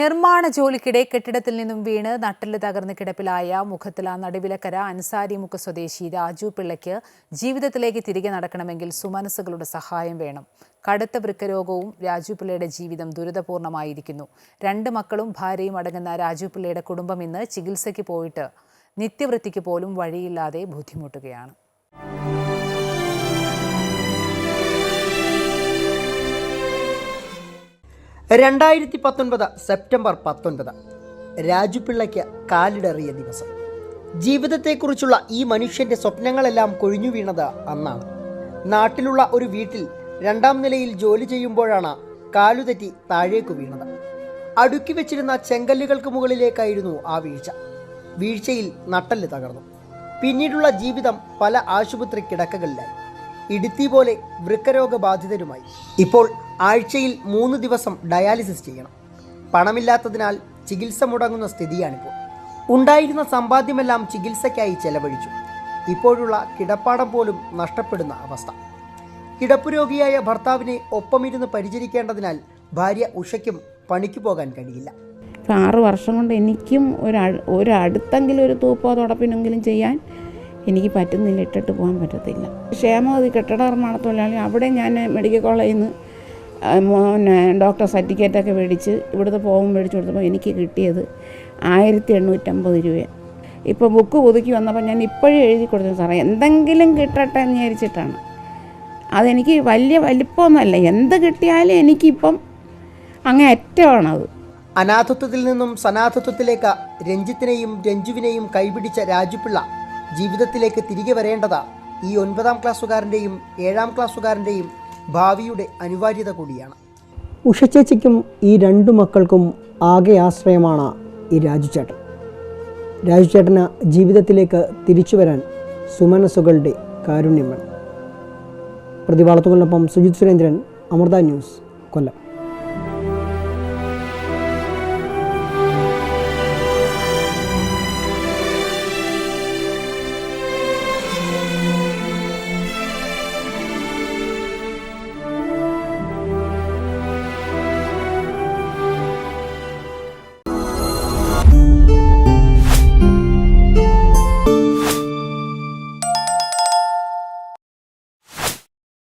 നിർമ്മാണ ജോലിക്കിടെ കെട്ടിടത്തിൽ നിന്നും വീണ് നട്ടിൽ തകർന്ന് കിടപ്പിലായ മുഖത്തില നടുവിലക്കര അൻസാരിമുക്ക് സ്വദേശി രാജു പിള്ളയ്ക്ക് ജീവിതത്തിലേക്ക് തിരികെ നടക്കണമെങ്കിൽ സുമനസ്സുകളുടെ സഹായം വേണം. കടുത്ത വൃക്കരോഗവും രാജു പിള്ളയുടെ ജീവിതം ദുരിതപൂർണമായിരിക്കുന്നു. രണ്ട് മക്കളും ഭാര്യയും അടങ്ങുന്ന രാജു പിള്ളയുടെ കുടുംബം ഇന്ന് ചികിത്സയ്ക്ക് പോയിട്ട് നിത്യവൃത്തിക്ക് പോലും വഴിയില്ലാതെ ബുദ്ധിമുട്ടുകയാണ്. രണ്ടായിരത്തി പത്തൊൻപത് സെപ്റ്റംബർ പത്തൊൻപത്. രാജുപിള്ളയ്ക്ക് കാലിടറിയ ദിവസം. ജീവിതത്തെക്കുറിച്ചുള്ള ഈ മനുഷ്യന്റെ സ്വപ്നങ്ങളെല്ലാം കൊഴിഞ്ഞു വീണത് അന്നാണ്. നാട്ടിലുള്ള ഒരു വീട്ടിൽ രണ്ടാം നിലയിൽ ജോലി ചെയ്യുമ്പോഴാണ് കാലുതെറ്റി താഴേക്ക് വീണത്. അടുക്കി വെച്ചിരുന്ന ചെങ്കല്ലുകൾക്ക് മുകളിലേക്കായിരുന്നു ആ വീഴ്ച. വീഴ്ചയിൽ നട്ടൽ തകർന്നു. പിന്നീടുള്ള ജീവിതം പല ആശുപത്രി കിടക്കകളിലായി. ഇടുത്തി പോലെ വൃക്കരോഗബാധിതരുമായി. ഇപ്പോൾ ആഴ്ചയിൽ മൂന്ന് ദിവസം ഡയാലിസിസ് ചെയ്യണം. പണമില്ലാത്തതിനാൽ ചികിത്സ മുടങ്ങുന്ന സ്ഥിതിയാണിപ്പോൾ. ഉണ്ടായിരുന്ന സമ്പാദ്യമെല്ലാം ചികിത്സയ്ക്കായി ചെലവഴിച്ചു. ഇപ്പോഴുള്ള കിടപ്പാടം പോലും നഷ്ടപ്പെടുന്ന അവസ്ഥ. കിടപ്പുരോഗിയായ ഭർത്താവിനെ ഒപ്പമിരുന്ന് പരിചരിക്കേണ്ടതിനാൽ ഭാര്യ ഉഷയ്ക്കും പണിക്ക് പോകാൻ കഴിയില്ല. ഇപ്പം ആറ് വർഷം കൊണ്ട് എനിക്കും ഒരു അടുത്തെങ്കിലും ഒരു തൂപ്പോ തുടപ്പിനെങ്കിലും ചെയ്യാൻ എനിക്ക് പറ്റുന്നില്ല. ഇട്ടിട്ട് പോകാൻ പറ്റത്തില്ല. ക്ഷേമഗതി കെട്ടിട നിർമ്മാണ തൊഴിലാളി അവിടെ ഞാൻ മെഡിക്കൽ കോളേജിൽ നിന്ന് പിന്നെ ഡോക്ടർ സർട്ടിഫിക്കറ്റൊക്കെ മേടിച്ച് ഇവിടുത്തെ പോകും മേടിച്ച് കൊടുത്തപ്പോൾ എനിക്ക് കിട്ടിയത് ആയിരത്തി എണ്ണൂറ്റമ്പത് രൂപ ഇപ്പോൾ ബുക്ക് പുതുക്കി വന്നപ്പോൾ ഞാൻ ഇപ്പോഴും എഴുതി കൊടുത്തു സാറേ എന്തെങ്കിലും കിട്ടട്ടെ എന്ന് വിചാരിച്ചിട്ടാണ്. അതെനിക്ക് വലിയ വലിപ്പമൊന്നുമല്ല എന്ത് കിട്ടിയാലും എനിക്കിപ്പം അങ്ങേ അറ്റമാണത്. അനാഥത്വത്തിൽ നിന്നും സനാഥത്വത്തിലേക്ക് രഞ്ജിത്തിനെയും രഞ്ജുവിനെയും കൈപിടിച്ച രാജുപിള്ള ജീവിതത്തിലേക്ക് തിരികെ വരേണ്ടത് ഈ ഒൻപതാം ക്ലാസ്സുകാരന്റെയും ഏഴാം ക്ലാസ്സുകാരന്റെയും ഭാവിയുടെ അനിവാര്യത കൂടിയാണ്. ഉഷച്ചേച്ചിക്കും ഈ രണ്ടു മക്കൾക്കും ആകെ ആശ്രയമാണ് ഈ രാജുചേട്ടൻ. രാജുചേട്ടന് ജീവിതത്തിലേക്ക് തിരിച്ചു വരാൻ സുമനസ്സുകളുടെ കാരുണ്യമാണ്. വേണം പ്രതിഭാളത്തുകൊണ്ടൊപ്പം സുജിത് സുരേന്ദ്രൻ അമൃത ന്യൂസ് കൊല്ലം.